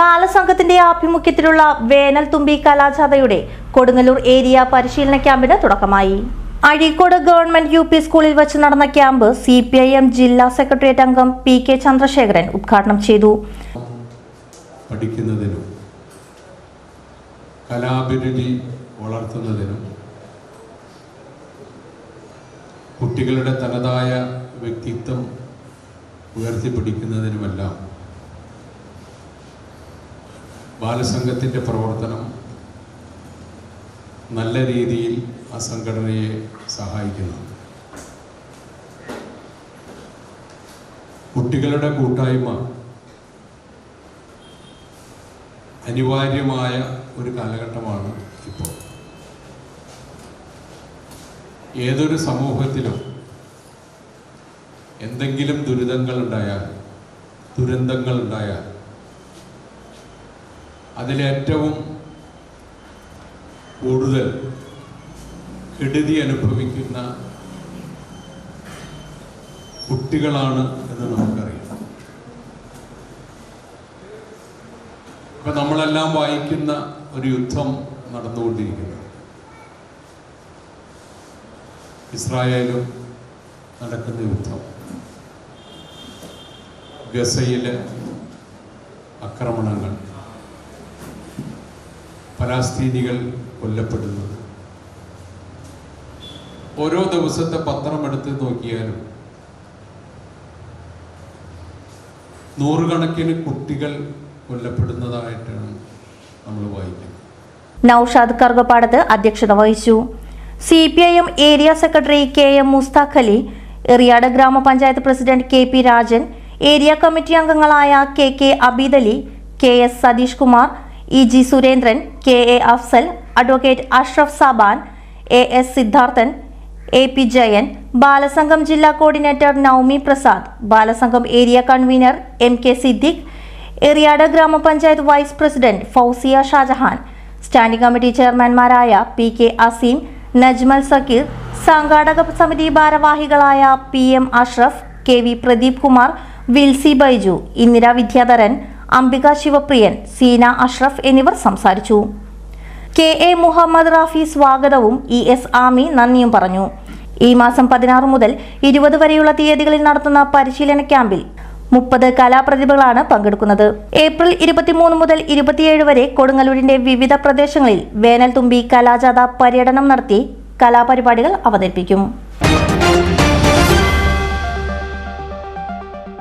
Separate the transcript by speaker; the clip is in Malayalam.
Speaker 1: ബാലസംഘത്തിന്റെ ആഭിമുഖ്യത്തിലുള്ള വേനൽ തുമ്പി കലാജാഥയുടെ കൊടുങ്ങല്ലൂർ ഏരിയ പരിശീലന ക്യാമ്പിന് തുടക്കമായി. അഴീക്കോട് ഗവൺമെന്റ് യു പി സ്കൂളിൽ വെച്ച് നടന്ന camp C P I M ജില്ലാ സെക്രട്ടേറിയറ്റ് അംഗം പി കെ ചന്ദ്രശേഖരൻ ഉദ്ഘാടനം ചെയ്തു.
Speaker 2: പഠിക്കുന്നതിനും കലാഭിരുചി വളർത്തുന്നതിനും കുട്ടികളുടെ തനതായ വ്യക്തിത്വം ഉയർത്തിപ്പിടിക്കുന്നതിനുമെല്ലാം ബാലസംഘത്തിന്റെ പ്രവർത്തനം നല്ല രീതിയിൽ ആ സംഘടനയെ സഹായിക്കുന്നു. കുട്ടികളുടെ കൂട്ടായ്മ അനിവാര്യമായ ഒരു കാലഘട്ടമാണ് ഇപ്പോൾ. ഏതൊരു സമൂഹത്തിലും എന്തെങ്കിലും ദുരിതങ്ങൾ ഉണ്ടായാൽ ദുരന്തങ്ങൾ ഉണ്ടായാൽ അതിലേറ്റവും കൂടുതൽ കെടുതി അനുഭവിക്കുന്ന കുട്ടികളാണ് എന്ന് നമുക്കറിയാം. ഇപ്പൊ നമ്മളെല്ലാം വായിക്കുന്ന ഒരു യുദ്ധം നടന്നുകൊണ്ടിരിക്കുന്നു. ഇസ്രായേലും നടക്കുന്ന യുദ്ധം. ഗസയിലെ ആക്രമണങ്ങൾ. പലാസ്തീനികൾ കൊല്ലപ്പെടുന്നത് ഓരോ ദിവസത്തെ പത്രം എടുത്ത് നോക്കിയാലും നൂറുകണക്കിന് കുട്ടികൾ കൊല്ലപ്പെടുന്നതായിട്ടാണ് നമ്മൾ വായിക്കുന്നത്.
Speaker 1: നൌഷാദ് കറുകപ്പാടത്ത് അധ്യക്ഷത വഹിച്ചു. C P I M area secretary K M Musthaq Ali Eriyad grama panchayat president K P Rajan area committee അംഗങ്ങളായ K K Abid Ali K S Satheesh Kumar E G Surendran K A Afsal advocate Ashraf Saban A S Siddharthan A P Jayan Balasangham ജില്ലാ coordinator Naumi Prasad Balasangham area convener M K Siddique Eriyad grama panchayat vice president Fousiya Shajahan standing committee ചെയർമാൻമാരായ P K Azeem Najmal Zakir സംഘാടക സമിതി ഭാരവാഹികളായ P M Ashraf K V Pradeep Kumar Wilsy Baiju Indira Vidyadharan Ambika Sivapriyan Seena Ashraf എന്നിവർ സംസാരിച്ചു. കെ എ മുഹമ്മദ് റാഫി സ്വാഗതവും ഇ എസ് ആമി നന്ദിയും പറഞ്ഞു. ഈ മാസം പതിനാറ് മുതൽ ഇരുപത് വരെയുള്ള തീയതികളിൽ നടത്തുന്ന പരിശീലന ക്യാമ്പിൽ മുപ്പത് കലാപ്രതിഭകളാണ് പങ്കെടുക്കുന്നത്. ഏപ്രിൽ ഇരുപത്തിമൂന്ന് മുതൽ ഇരുപത്തിയേഴ് വരെ കൊടുങ്ങല്ലൂരിന്റെ വിവിധ പ്രദേശങ്ങളിൽ വേനൽ തുമ്പി കലാജാഥ പര്യടനം നടത്തി കലാപരിപാടികൾ അവതരിപ്പിക്കും.